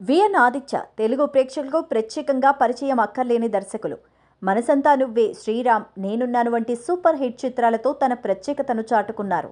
VN Aditya Telugu ప్రేక్షకులకు ప్రత్యేకంగా పరిచయం అక్కర్లేని దర్శకులు. మనసంతా నువ్వే శ్రీరామ్ నేనున్నాను వంటి సూపర్ హిట్ చిత్రాలతో తన ప్రత్యేకతను చాటుకున్నారు.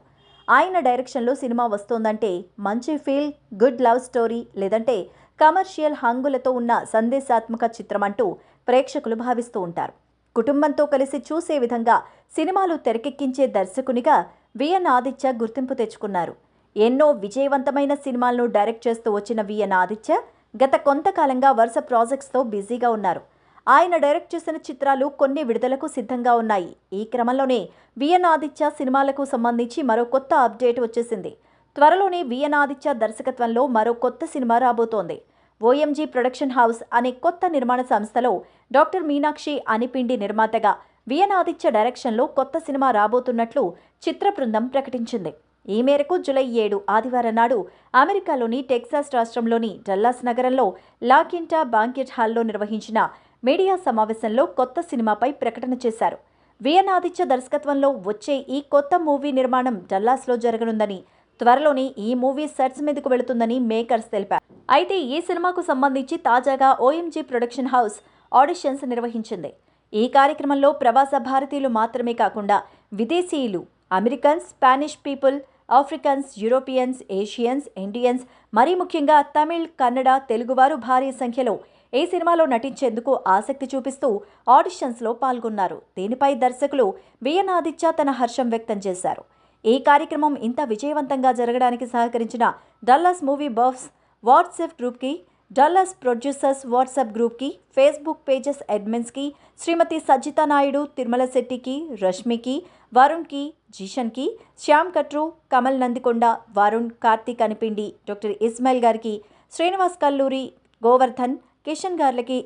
ఆయన డైరెక్షన్లో సినిమా వస్తోందంటే మంచి ఫీల్ గుడ్ లవ్ స్టోరీ లేదంటే కమర్షియల్ హంగులతో ఉన్న సందేశాత్మక చిత్రం అంటూ ప్రేక్షకులు భావిస్తూ ఉంటారు. కుటుంబంతో కలిసి చూసే విధంగా సినిమాలు తెరకెక్కించే దర్శకునిగా విఎన్ ఆదిత్య గుర్తింపు తెచ్చుకున్నారు. ఎన్నో విజయవంతమైన సినిమాలను డైరెక్ట్ చేస్తూ వచ్చిన విఎన్ ఆదిత్య గత కొంతకాలంగా వరుస ప్రాజెక్ట్స్తో బిజీగా ఉన్నారు. ఆయన డైరెక్ట్ చేసిన చిత్రాలు కొన్ని విడుదలకు సిద్ధంగా ఉన్నాయి. ఈ క్రమంలోనే విఎన్ ఆదిత్య సినిమాలకు సంబంధించి మరో కొత్త అప్డేట్ వచ్చేసింది. త్వరలోనే విఎన్ ఆదిత్య దర్శకత్వంలో మరో కొత్త సినిమా రాబోతోంది. ఓఎంజీ ప్రొడక్షన్ హౌస్ అనే కొత్త నిర్మాణ సంస్థలో డాక్టర్ మీనాక్షి అనిపిండి నిర్మాతగా విఎన్ ఆదిత్య డైరెక్షన్లో కొత్త సినిమా రాబోతున్నట్లు చిత్ర బృందం ప్రకటించింది. ఈ మేరకు జులై ఏడు ఆదివారం నాడు అమెరికాలోని టెక్సాస్ రాష్ట్రంలోని డల్లాస్ నగరంలో లాకింటా బాంకెట్ హాల్లో నిర్వహించిన మీడియా సమావేశంలో కొత్త సినిమాపై ప్రకటన చేశారు. విఎన్ ఆదిత్య దర్శకత్వంలో వచ్చే ఈ కొత్త మూవీ నిర్మాణం డల్లాస్లో జరగనుందని త్వరలోనే ఈ మూవీ సెట్స్ మీదకు వెళుతుందని మేకర్స్ తెలిపారు. అయితే ఈ సినిమాకు సంబంధించి తాజాగా ఓఎంజీ ప్రొడక్షన్ హౌస్ ఆడిషన్స్ నిర్వహించింది. ఈ కార్యక్రమంలో ప్రవాస భారతీయులు మాత్రమే కాకుండా విదేశీయులు American Spanish people Africans Europeans Asians Indians మరీ ముఖ్యంగా తమిళ్ కన్నడ తెలుగువారు భారీ సంఖ్యలో ఈ సినిమాలో నటించేందుకు ఆసక్తి చూపిస్తూ ఆడిషన్స్లో పాల్గొన్నారు. దీనిపై దర్శకులు విఎన్ ఆదిత్య తన హర్షం వ్యక్తం చేశారు. ఈ కార్యక్రమం ఇంత విజయవంతంగా జరగడానికి సహకరించిన డల్లాస్ మూవీ బఫ్స్ వాట్సాప్ గ్రూప్కి డల్లస్ ప్రొడ్యూసర్స్ వాట్సాప్ గ్రూప్కి ఫేస్బుక్ పేజెస్ అడ్మిన్స్కి శ్రీమతి సజితా నాయుడు తిరుమల శెట్టికి రష్మికి వరుణ్కి జీషన్కి శ్యామ్ కట్రు కమల్ నందికొండ వరుణ్ కార్తీక్ అనిపిండి డాక్టర్ ఇస్మాయిల్ గారికి శ్రీనివాస్ కల్లూరి గోవర్ధన్ కిషన్ గార్లకి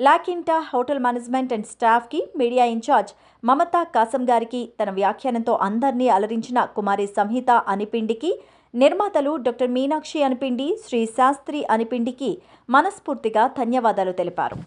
లాకింటా హోటల్ మేనేజ్మెంట్ అండ్ స్టాఫ్కి media in charge Mamata Kasam గారికి తన వ్యాఖ్యానంతో అందరినీ అలరించిన కుమారి సంహిత అనిపిండికి నిర్మాతలు డాక్టర్ మీనాక్షి అనిపిండి శ్రీ శాస్త్రి అనిపిండికి మనస్ఫూర్తిగా ధన్యవాదాలు తెలిపారు.